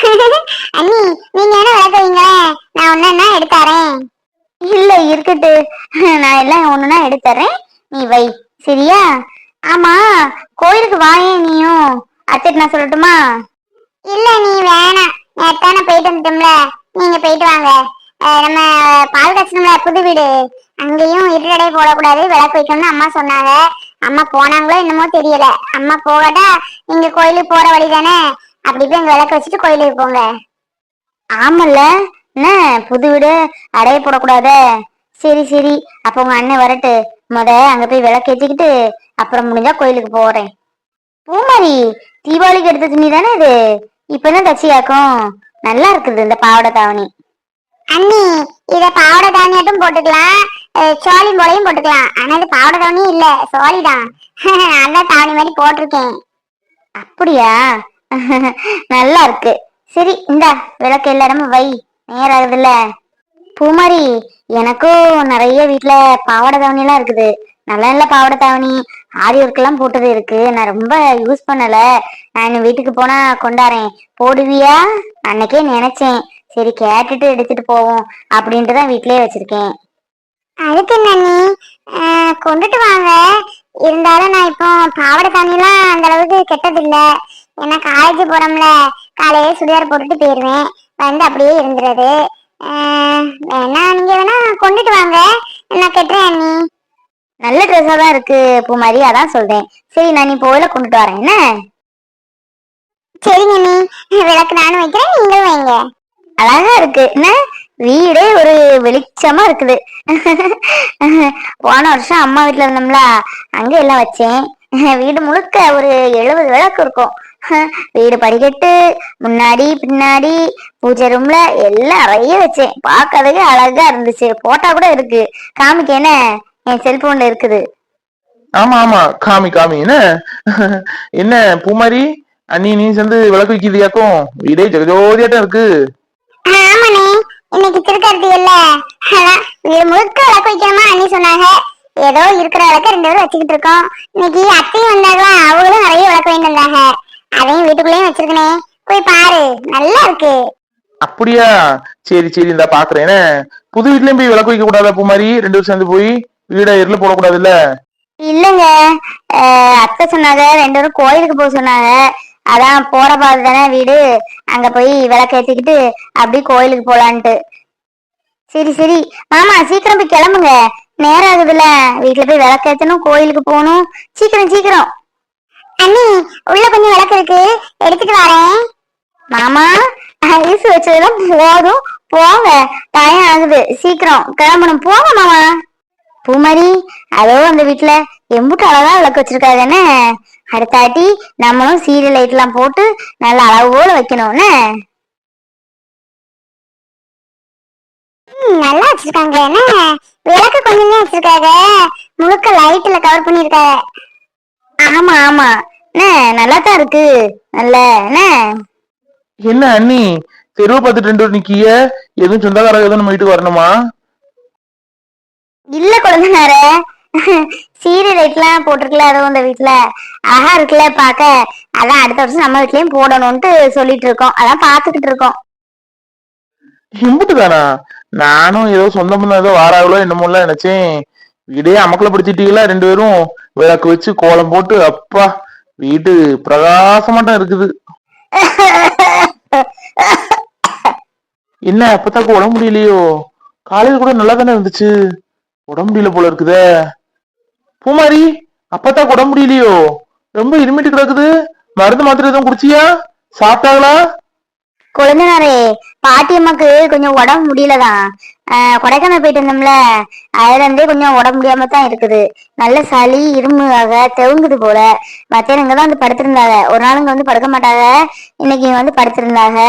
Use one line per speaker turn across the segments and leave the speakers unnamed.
அண்ணி நீங்க என்ன விளக்க வைங்க நான் ஒன்னா எடுத்தாரேன்
இல்ல இருக்கட்டு நான் எல்லாம் ஒண்ணுனா எடுத்துறேன் நீ வை. சரியா? ஆமா கோயிலுக்கு வாயேன் நீயும். அத்தைட்டு நான் சொல்லட்டுமா?
இல்ல நீ வேணாம். நேத்தான போயிட்டு வந்துட்டோம்ல. நீங்க போயிட்டு வாங்க. நம்ம பால் கட்டணும்ல புது வீடு. அங்கேயும் இருடடை போடக்கூடாது. விளக்கு வைக்கணும்னு அம்மா சொன்னாங்க. அம்மா போனாங்களோ என்னமோ தெரியல. அம்மா போகட்டா நீங்க கோயிலுக்கு போற வழி தானே? அப்படி போய் அங்க விளக்கு வச்சுட்டு கோயிலுக்கு போங்க.
ஆமல்ல? என்ன? புது வீடு அடைய போடக்கூடாதே? சரி சரி. அப்ப உங்க அண்ணன் வரட்டு. முத அங்க போய் விளக்கேத்திக்கிட்டு அப்புறம் முடிஞ்சா கோயிலுக்கு போறேன். பூமாரி தீபாவளிக்கு எடுத்த துணி தானே இது? இப்பதான் தச்சியாக்கும் நல்லா இருக்குது இந்த பாவாடை தாவணி.
அண்ணி இத பாவாடை தானியாட்டும் போட்டுக்கலாம். சோழி போலையும் போட்டுக்கலாம். ஆனா இது பாவாடை தாவணி இல்ல சோழி தான். அதான் தாவணி மாதிரி போட்டிருக்கேன்.
அப்படியா? நல்லா இருக்கு சரி இந்த விளக்கு எல்லா இடமும் வை. நேரம் ஆகுதுல்ல. பூமாரி எனக்கும் நிறைய வீட்டுல பாவாடை தாவணி எல்லாம் இருக்குது. நல்ல நல்ல பாவாடை தாவணி. ஆரி ஒர்க்கெல்லாம் போட்டது இருக்கு. நான் ரொம்ப யூஸ் பண்ணல. நான் வீட்டுக்கு போனா கொண்டாறேன். போடுவியா? அன்னைக்கே நினைச்சேன். சரி கேட்டுட்டு எடுத்துட்டு போவோம் அப்படின்ட்டு தான் வீட்லயே வச்சிருக்கேன்.
அதுக்கு என்ன கொண்டுட்டு வாங்க. இருந்தாலும் நான் இப்போ பாவாடை தானிலாம் அந்த அளவுக்கு கெட்டதில்ல. ஏன்னா காலேஜ் போறோம்ல காலையில சுடிதார் போட்டுட்டு போயிருவேன். வந்து அப்படியே இருந்துறது. வேணா நீங்க வேணா கொண்டுட்டு வாங்க. நான் கெட்டுறேன் அண்ணி?
நல்ல ட்ரெஸ்ஸா தான் இருக்கு பூமாரி. அதான் சொல்றேன். சரி நான் நீ போயில கொண்டுட்டு வரேன். என்ன?
சரிங்க அண்ணி. விளக்கு நானும் வைக்கிறேன் நீங்களும் வைங்க.
அழகா இருக்கு. என்ன? வீடே ஒரு வெளிச்சமா இருக்குது. போன வருஷம் அம்மா வீட்ல இருந்தோம்ல அங்க எல்லாம் வச்சேன். வீடு முழுக்க ஒரு எழுபது விளக்கு இருக்கும். வீடு படிக்கட்டு முன்னாடி பின்னாடி பூஜை ரூம்ல எல்லாம் நிறைய வச்சேன் பார்க்கறதுக்கு அழகா இருந்துச்சு. போட்டா கூட இருக்கு. காமிக்க என்ன? என் செல்போன்ல இருக்குது.
ஆமா ஆமா. காமி காமி. என்ன? என்ன பூமாரி? அண்ணி நீ சேர்ந்து விளக்கு வைக்கிறியாக்கும்? வீடே ஜெகஜோதியாட்டம் இருக்கு.
ஆமாண்ணே. இன்னைக்கு திருக்கருத்தி இல்ல. முழுக்க விளக்கு வைக்கணுமா அண்ணி சொன்னாங்க. ஏதோ இருக்கிற விளக்க ரெண்டு பேரும் வச்சுக்கிட்டு இருக்கோம். இன்னைக்கு அத்தையும் வந்தாங்களா அவங்களும் நிறைய விளக்கு வாங்கிட்டு வந்தாங்க அதையும் வீட்டுக்குள்ளேயும் வச்சிருக்கனே. போய் பாரு நல்லா இருக்கு.
அப்படியா? சரி சரி இந்த பாக்குறேன். புது வீட்லயும் போய் விளக்கு வைக்க கூடாதா பூமாரி ரெண்டு பேரும் சேர்ந்து போய் வீட இருள போடக்கூடாதுல்ல?
இல்லங்க. அஹ் அத்தை சொன்னாங்க ரெண்டு பேரும் கோயிலுக்கு போக சொன்னாங்க. அதான் போற பாது தானே வீடு. அங்க போய் விளக்கு ஏத்திக்கிட்டு அப்படியே கோயிலுக்கு போலான்ட்டு. சரி சரி. மாமா சீக்கிரம் போய் கிளம்புங்க. நேரம் ஆகுதுல்ல. வீட்டுல போய் விளக்கு ஏத்தணும் கோயிலுக்கு போகணும். சீக்கிரம் சீக்கிரம்.
அண்ணி உள்ள கொஞ்சம் விளக்கு இருக்கு. எடுத்துட்டு வரேன்.
மாமா ஐஸ் வச்சதெல்லாம் போதும். போங்க. டைம் ஆகுது. சீக்கிரம். கிளம்பணும். போங்க மாமா. பூமாரி அதோ அந்த வீட்டுல எம்புட்டு அழகா விளக்கு வச்சிருக்காங்க என்ன அடுத்தாட்டி நம்மளும் சீரியல் லைட் எல்லாம் போட்டு நல்ல அளவோட வைக்கணும் என்ன
ம், நல்லா வச்சிருக்காங்க என்ன விளக்கு கொஞ்சமே வச்சிருக்காங்க முழுக்க லைட்ல கவர் பண்ணிருக்காங்க
ஆமா ஆமா. நல்லா தான் இருக்கு. நல்ல என்ன
என்ன அண்ணி தெருவை பார்த்துட்டு ரெண்டு நிக்கிய? எதுவும் சொந்தக்காரங்க எதுவும் நம்ம வீட்டுக்கு வரணுமா?
இல்ல குழந்தைனார. சீரியல் லைட் எல்லாம் போட்டிருக்கல அதுவும் இந்த வீட்டுல அழகா இருக்குல்ல பாக்க அதான் அடுத்த வருஷம் நம்ம வீட்லயும் போடணும்ட்டு சொல்லிட்டு இருக்கோம். அதான் பாத்துக்கிட்டு இருக்கோம்.
இம்புட்டு தானா நானும் ஏதோ சொந்த பந்தம் ஏதோ வாராங்களோ என்னமோலாம் நினைச்சேன். வீடே அமக்கல படுத்திட்டீங்களா ரெண்டு பேரும்? விளக்கு வச்சு கோலம் போட்டு அப்பா. வீடு பிரகாசமாட்டம் இருக்குது. என்ன அப்பத்தாக்கு உடம்பு முடியலையோ? காலையில கூட நல்லா தானே இருந்துச்சு. உடம்பு முடியல போல இருக்குதே. பூமாரி அப்பத்தாக்கு உடம்பு முடியலையோ? ரொம்ப இருமிட்டு கிடக்குது. மருந்து மாத்திரை எதுவும் குடிச்சியா? சாப்பிட்டாங்களா?
குழந்தைனாரே பாட்டியம்மாக்கு கொஞ்சம் உடம்பு முடியலதான். ஆஹ் கொடைக்கானல் போயிட்டு இருந்தோம்ல அதுல இருந்தே கொஞ்சம் உடம்பு முடியாம தான் இருக்குது. நல்ல சளி இருமுகாக தெவுங்குது போல. மத்தியானம் இங்க தான் வந்து படுத்திருந்தாங்க. ஒரு நாள் இங்க வந்து படுக்க மாட்டாங்க. இன்னைக்கு வந்து படுத்திருந்தாங்க.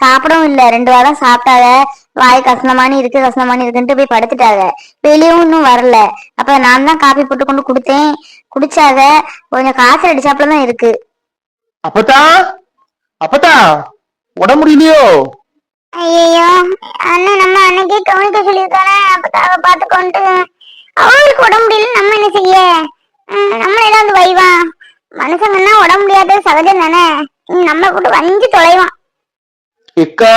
சாப்பிடவும் இல்லை. ரெண்டு வாரம் சாப்பிட்டாங்க. வாய் கசனமானி இருக்கு கசனமானி இருக்குன்ட்டு போய் படுத்துட்டாங்க. வெளியும் இன்னும் வரல. அப்ப நான் தான் காப்பி போட்டு கொண்டு கொடுத்தேன். குடிச்சாக கொஞ்சம் காய்ச்சல் அடிச்சாப்புல தான் இருக்கு.
அப்பதான் அப்பதான் உடம்பு முடியலையோ
ஐயோ அண்ணன் நம்ம அன்னைக்கே கவனிக்க சொல்லியிருக்கானே அப்பதாவ பார்த்துக்கொண்டு அவங்களுக்கு உடம்பு முடியல நம்ம என்ன செய்ய? நம்ம எல்லாம் வந்து வைவா? மனுஷங்கன்னா உடம்பு முடியாத சகஜம் தானே? ம், நம்மளை போட்டு வஞ்சி தொலைவான்.
எக்கா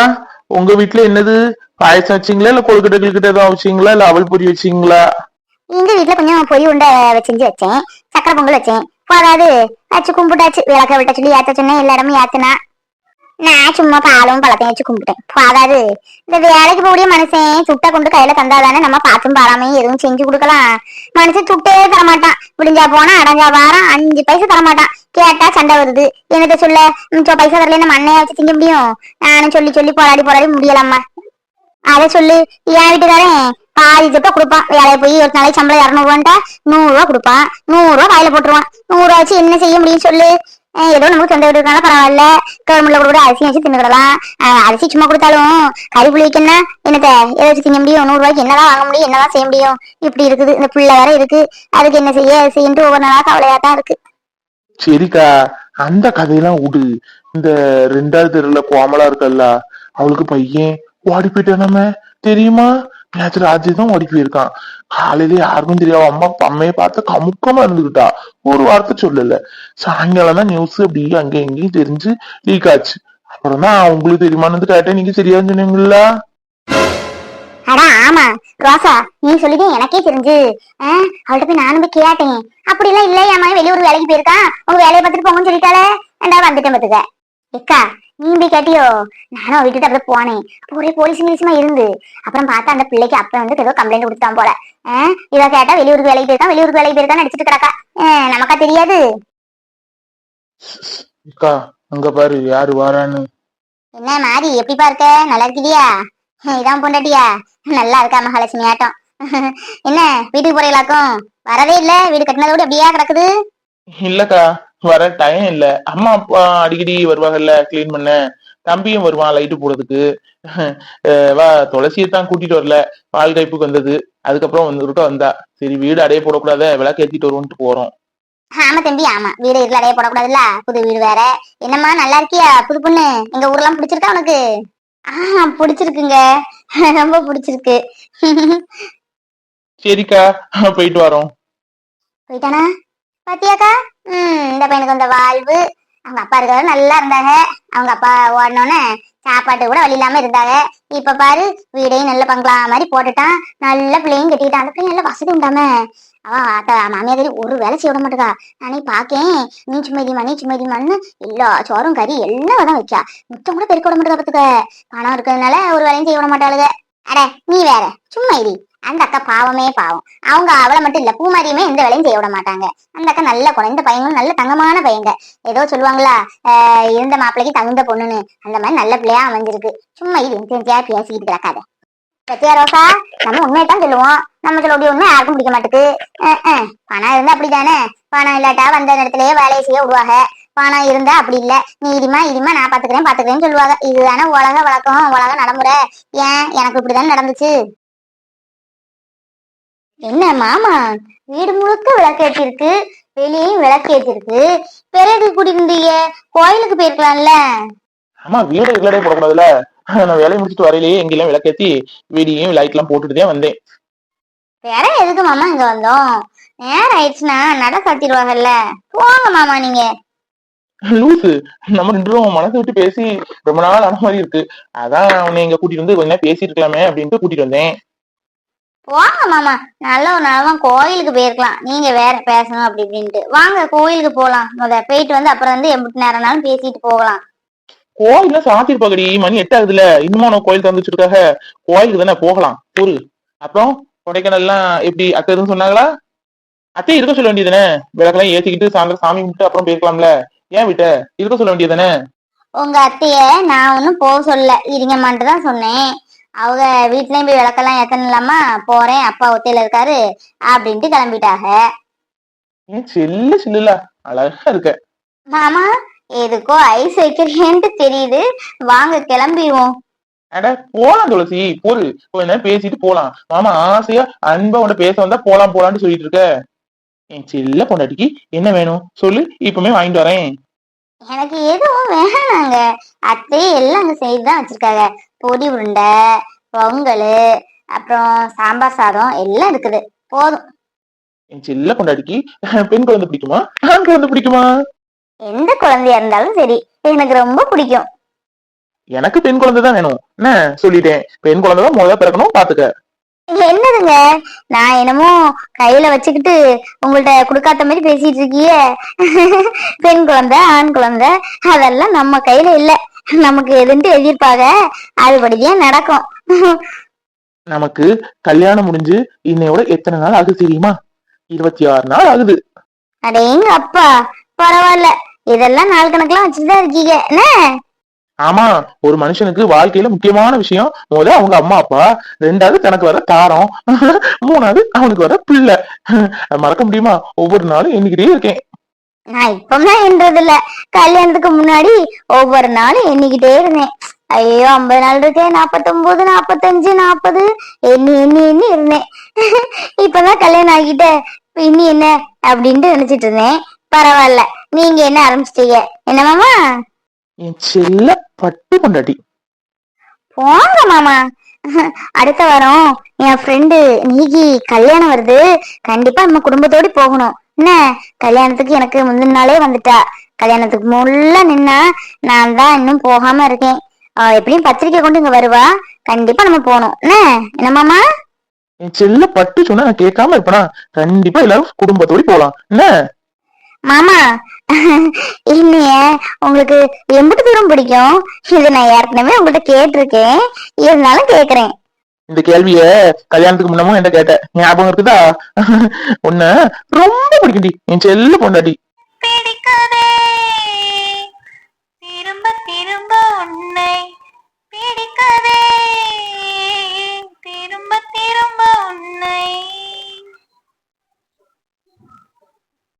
உங்க வீட்ல என்னது? பாயசம் வச்சீங்களா இல்ல கொழுக்கட்டை கிட்ட எதுவும் வச்சீங்களா இல்ல அவல் பொரி வச்சீங்களா?
எங்க வீட்டுல கொஞ்சம் பொரி உண்டை செஞ்சு வச்சேன் சக்கரை பொங்கல் வச்சேன். அதாவது வச்சு கும்பிட்டாச்சு விளக்க விட்ட சொல்லி ஏத்த சொன்னேன் எல்லா இடமும் ஏத்துனா. நான் சும்மா பாலும் பழத்தையும் வச்சு கும்பிட்டேன் அதாவது இந்த வேலைக்கு போடிய மனுஷன் சுட்டை கொண்டு கையில தந்தாதானே நம்ம பார்த்தும் பாராமையும் எதுவும் செஞ்சு கொடுக்கலாம் மனுஷன் சுட்டே தரமாட்டான் விடிஞ்சா போனா அடைஞ்சா வாரம் அஞ்சு பைசா தரமாட்டான் கேட்டா சண்டை வருது என்னத்த சொல்ல மிச்சம் பைசா தரல நம்ம அண்ணைய வச்சு திங்க முடியும் நானும் சொல்லி சொல்லி போராடி போராடி முடியலம்மா அதை சொல்லு என் வீட்டுக்காரன் பாதி ஜப்ப கொடுப்பான் வேலையை போய் ஒரு நாளைக்கு சம்பளம் இரநூறுவான்ட்டா நூறுரூவா கொடுப்பான் நூறு வாயில கையில போட்டுருவான் நூறு ரூபா வச்சு என்ன செய்ய முடியும் சொல்லு ஏதோ நமக்கு சொந்த வீடு இருக்கனால பரவாயில்ல கவர்மெண்ட்ல கூட அரிசி வச்சு தின்னுக்கிடலாம். அரிசி சும்மா கொடுத்தாலும் கறி புளி வைக்கணும்னா என்னத்த எதை வச்சு திங்க முடியும்? நூறு ரூபாய்க்கு என்னதான் வாங்க முடியும்? என்னதான் செய்ய முடியும்? இப்படி இருக்குது. இந்த பிள்ளை வேற இருக்கு. அதுக்கு என்ன செய்ய? அது ஒவ்வொரு நாளா கவலையா தான் இருக்கு.
சரிக்கா அந்த கதையெல்லாம் விடு. இந்த ரெண்டாவது தெருல கோமலா இருக்கல்ல அவளுக்கு பையன் ஓடி போயிட்டானாம. தெரியுமா? நேற்று ராஜி தான் ஓடி போயிருக்கான். காலையில யாருக்கும் தெரியாது அம்மா அம்மையை பார்த்து கமுக்கமா இருந்துகிட்டா. ஒரு வார்த்தை சொல்லல. சாயங்காலம் தான் நியூஸ் அப்படி அங்க எங்கேயும் தெரிஞ்சு லீக் ஆச்சு. அப்புறம் தான் உங்களுக்கு தெரியுமான்னு கேட்டேன். நீங்க சரியா சொன்னீங்களா
அடா ஆமா. ரோசா நீ சொல்லிட்டு எனக்கே தெரிஞ்சு. ஆஹ் அவள்கிட்ட போய் நானும் போய் கேட்டேன். அப்படி எல்லாம் இல்ல என் மகன் வெளியூர் வேலைக்கு போயிருக்கான். உங்க வேலையை பார்த்துட்டு போங்கன்னு சொல்லிட்டாலே ஏண்டா வந்துட்டேன் பாத்துக்க எக்கா நீ போய் கேட்டியோ? நானும் விட்டுட்டு அப்படியே போனேன் ஒரே போலீஸ் இங்கிலீஷமா இருந்து. அப்புறம் பார்த்தா அந்த பிள்ளைக்கு அப்ப வந்து ஏதோ கம்ப்ளைண்ட் கொடுத்தான் போல. இவ கேட்டா வெளியூருக்கு வேலைக்கு போயிருக்கான் வெளியூருக்கு வேலைக்கு போயிருக்கான்னு அடிச்சிட்டு கிடக்கா. நமக்கா தெரியாது.
அக்கா அங்க பாரு யாரு வாரான்னு.
என்ன மாறி எப்படிப்பா இருக்க? நல்லா இருக்கியா இதான் பொண்டாட்டியா? நல்லா இருக்கா மகாலட்சுமி ஆட்டம். என்ன வீட்டுக்கு போறீங்களாக்கும்? வரவே இல்ல வீடு கட்டினதோடு அப்படியே கிடக்குது?
இல்லக்கா வர டைம் இல்ல. அம்மா அப்பா அடிக்கடி வருவாங்கல்ல க்ளீன் பண்ண. தம்பியும் வருவான் லைட்டு போடுறதுக்கு. வா துளசியை தான் கூட்டிட்டு வரல. பால் டைப்புக்கு வந்தது. அதுக்கப்புறம் வந்துருக்க வந்தா. சரி வீடு அடைய போடக்கூடாத விளக்கு ஏத்திட்டு வருவோன்ட்டு போறோம்.
ஆமா தம்பி ஆமா. வீடு இருல அடைய போடக்கூடாதுல்ல? புது வீடு வேற. என்னம்மா நல்லா இருக்கியா? புது பொண்ணு. எங்க ஊர்லாம் பிடிச்சிருக்கா உனக்கு? ஆ பிடிச்சிருக்குங்க. ரொம்ப பிடிச்சிருக்கு.
சரிக்கா போயிட்டு வரோம்.
போயிட்டானா? பாத்தியாக்கா? ம் இந்த பையனுக்கு வந்த வாழ்வு. அவங்க அப்பா இருக்கிறவங்க நல்லா இருந்தாங்க. அவங்க அப்பா ஓடனோன்னு சாப்பாட்டு கூட வழி இல்லாம இருந்தாங்க. இப்ப பாரு வீடையும் நல்ல பங்களா மாதிரி போட்டுட்டான். நல்ல பிள்ளையும் கட்டிக்கிட்டான் அந்த பிள்ளை நல்ல வசதி உண்டாம. அவன் அத்த மாமியாரி ஒரு வேலை செய்ய விட மாட்டேக்கா. நானே பாக்கேன். நீ சும்மைதிமா நீ சும்மைதிமான்னு எல்லா சோறும் கறி எல்லாம் தான் வைக்கா முத்தம் கூட பெருக்க விட மாட்டேக்கா பத்துக்க. பணம் இருக்கிறதுனால ஒரு வேலையும் செய்ய விட மாட்டாளுங்க அட நீ வேற. சும்மா இடி அந்த அக்கா பாவமே பாவம். அவங்க அவளை மட்டும் இல்ல பூமாரியுமே எந்த வேலையும் செய்ய விட மாட்டாங்க. அந்த அக்கா நல்ல குறைந்த பையங்களும் நல்ல தங்கமான பையங்க. ஏதோ சொல்லுவாங்களா இருந்த மாப்பிள்ளைக்கு தகுந்த பொண்ணுன்னு. அந்த மாதிரி நல்ல பிள்ளையா அமைஞ்சிருக்கு. சும்மா இது தெரிஞ்சா பேசிக்கிட்டு கிடக்காத. சத்யா ரோசா? நம்ம உண்மையை தான் சொல்லுவோம். நம்ம சொல்லக்கூடிய உண்மை யாருக்கும் பிடிக்க மாட்டுக்கு. அஹ். பணம் இருந்தா அப்படிதானே பணம் இல்லாட்டா வந்த நேரத்திலேயே வேலையை செய்ய விடுவாங்க. பணம் இருந்தா அப்படி இல்ல. நீ இடிமா இடிமா நான் பாத்துக்கிறேன் பாத்துக்கிறேன்னு சொல்லுவாங்க. இதுதானே உலக வழக்கம் உலக நடைமுறை. ஏன்? எனக்கு இப்படிதானே நடந்துச்சு. என்ன மாமா? வீடு முழுக்க விளக்கேற்றி இருக்கு வெளியேயும் விளக்கேற்றி இருக்கு பிறகு கூட்டிருந்தீங்க கோயிலுக்கு போயிருக்கலாம்ல?
ஆமா வீடு ரெகுலரே போடக்கூடாதுல நான் வேலையை முடிச்சுட்டு வரையிலேயே எங்கெல்லாம் விளக்கேத்தி வீடியும் லைட் எல்லாம் போட்டுட்டு தான் வந்தேன்.
வேற எதுக்கு மாமா இங்க வந்தோம்? நேரம் ஆயிடுச்சுன்னா நட சாத்திடுவாங்கல்ல போங்க மாமா நீங்க.
லூசு நம்ம ரெண்டு பேரும் மனசு விட்டு பேசி ரொம்ப நாள் ஆன மாதிரி இருக்கு. அதான் உன்னை இங்க கூட்டிட்டு வந்து கொஞ்ச நேரம் பேசிட்டு இருக்கலாமே அப்படின்ட்டு கூட்டிட்டு வந்தேன்.
வாங்க மாமா நல்ல ஒரு நாளும் கோயிலுக்கு போயிருக்கலாம். நீங்க வேற பேசணும் அப்படி இப்படின்ட்டு. வாங்க கோயிலுக்கு போலாம். முத போயிட்டு வந்து அப்புறம் வந்து எப்படி நேரம்னாலும் பேசிட்டு போகலாம்.
கோயில்ல சாத்திருப்பாங்கடி மணி எட்டு ஆகுதுல. இன்னும் கோயில் வச்சிருக்காக? கோயிலுக்கு தானே போகலாம். ஒரு அப்புறம் கொடைக்கானல்லாம் எப்படி? அத்தை எதுவும் சொன்னாங்களா? அத்தை இருக்க சொல்ல வேண்டியதுதானே? விளக்கெல்லாம் ஏத்திக்கிட்டு சாயந்தரம் சாமி கும்பிட்டு அப்புறம் போயிருக்கலாம்ல. ஏன் விட்ட? இருக்க சொல்ல வேண்டியதுதானே?
உங்க அத்தைய நான் ஒன்னும் போக சொல்ல இருங்கம்மான்ட்டு தான் சொன்னேன். அவங்க வீட்லயும் போய் விளக்கெல்லாம் ஏத்தனலாமா போறேன் அப்பா ஒத்தையில இருக்காரு அப்படின்ட்டு கிளம்பிட்டாங்க
செல்லு செல்லுல அழகா இருக்க.
மாமா எதுக்கோ ஐஸ் வைக்கிறேன்ட்டு தெரியுது. வாங்க கிளம்பிடுவோம்.
அட போலாம் துளசி. போரு. கொஞ்ச நேரம் பேசிட்டு போலாம். மாமா ஆசையா அன்பா உன்ட பேச வந்தா போலாம் போலாம்னு சொல்லிட்டு இருக்க. என் செல்ல பொண்டாட்டிக்கு என்ன வேணும்? சொல்லு இப்பவுமே வாங்கிட்டு வரேன்.
எனக்கு எதுவும் வேணாங்க. அத்தையே எல்லாம் அங்க செய்து தான் வச்சிருக்காங்க. பொடி உருண்டை பொங்கல் அப்புறம் சாம்பார் சாதம் எல்லாம் இருக்குது. போதும்.
என் செல்ல பொண்டாட்டிக்கு பெண் குழந்தை பிடிக்குமா? ஆண் குழந்தை பிடிக்குமா?
எந்த குழந்தையா இருந்தாலும் சரி. எனக்கு ரொம்ப பிடிக்கும்.
எனக்கு பெண் குழந்தை தான் வேணும். என்ன சொல்லிட்டேன்? பெண் குழந்தை தான் முதல்ல பிறக்கணும் பாத்துக்க.
என்னதுங்க? நான் என்னமோ கையில வச்சுக்கிட்டு உங்கள்ட்ட கொடுக்காத மாதிரி பேசிட்டு இருக்கியே. பெண் குழந்தை ஆண் குழந்தை அதெல்லாம் நம்ம கையில இல்ல. நமக்கு எதுன்ட்டு எழுதியிருப்பாங்க. அதுபடிதான் நடக்கும்.
நமக்கு கல்யாணம் முடிஞ்சு இன்னையோட எத்தனை நாள் ஆகுது தெரியுமா? இருபத்தி ஆறு நாள் ஆகுது.
அடேங்க அப்பா பரவாயில்ல. இதெல்லாம் நாள் கணக்கெல்லாம் வச்சுட்டுதான் இருக்கீங்க. என்ன?
ஆமா ஒரு மனுஷனுக்கு வாழ்க்கையில முக்கியமான விஷயம் முதல்ல அவங்க அம்மா அப்பா ரெண்டாவது தனக்கு வர தாரம் மூணாவது அவனுக்கு வர பிள்ளை. மறக்க முடியுமா? ஒவ்வொரு நாளும் எண்ணிக்கிட்டே இருக்கேன்.
நான் இப்பதான் என்றது இல்ல கல்யாணத்துக்கு முன்னாடி ஒவ்வொரு நாளும் எண்ணிக்கிட்டே இருந்தேன். ஐயோ ஐம்பது நாள் இருக்கேன் நாப்பத்தொன்பது நாப்பத்தஞ்சு நாற்பது எண்ணி எண்ணி எண்ணி இருந்தேன். இப்பதான் கல்யாணம் ஆகிட்ட இனி என்ன அப்படின்ட்டு நினைச்சிட்டு இருந்தேன். பரவாயில்ல. நீங்க என்ன ஆரம்பிச்சிட்டீங்க? என்ன மாமா?
என் செல்ல பட்டு கொண்டாட்டி
போங்க மாமா. அடுத்த வாரம் என் ஃப்ரெண்டு நீகி கல்யாணம் வருது. கண்டிப்பா நம்ம குடும்பத்தோட போகணும். என்ன? கல்யாணத்துக்கு எனக்கு முந்தின நாளே வந்துட்டா. கல்யாணத்துக்கு முள்ள நின்னா நான் தான் இன்னும் போகாம இருக்கேன். எப்படியும் பத்திரிக்கை கொண்டு இங்க வருவா. கண்டிப்பா நம்ம போகணும். என்ன? என்ன மாமா?
என் செல்ல பட்டு சொன்னா நான் கேட்காம இருப்பேனா? கண்டிப்பா எல்லாரும் குடும்பத்தோட போலாம். என்ன?
மாமா இல்லைய உங்களுக்கு எம்பிட்டு தூரம் பிடிக்கும். இது நான் ஏற்கனவே உங்கள்கிட்ட கேட்டிருக்கேன். இருந்தாலும் கேக்குறேன்.
இந்த கேள்விய கல்யாணத்துக்கு முன்னமும் என்ன கேட்ட ஞாபகம் இருக்குதா? உன்ன ரொம்ப பிடிக்கும்டி என் செல்ல பொண்டாட்டி.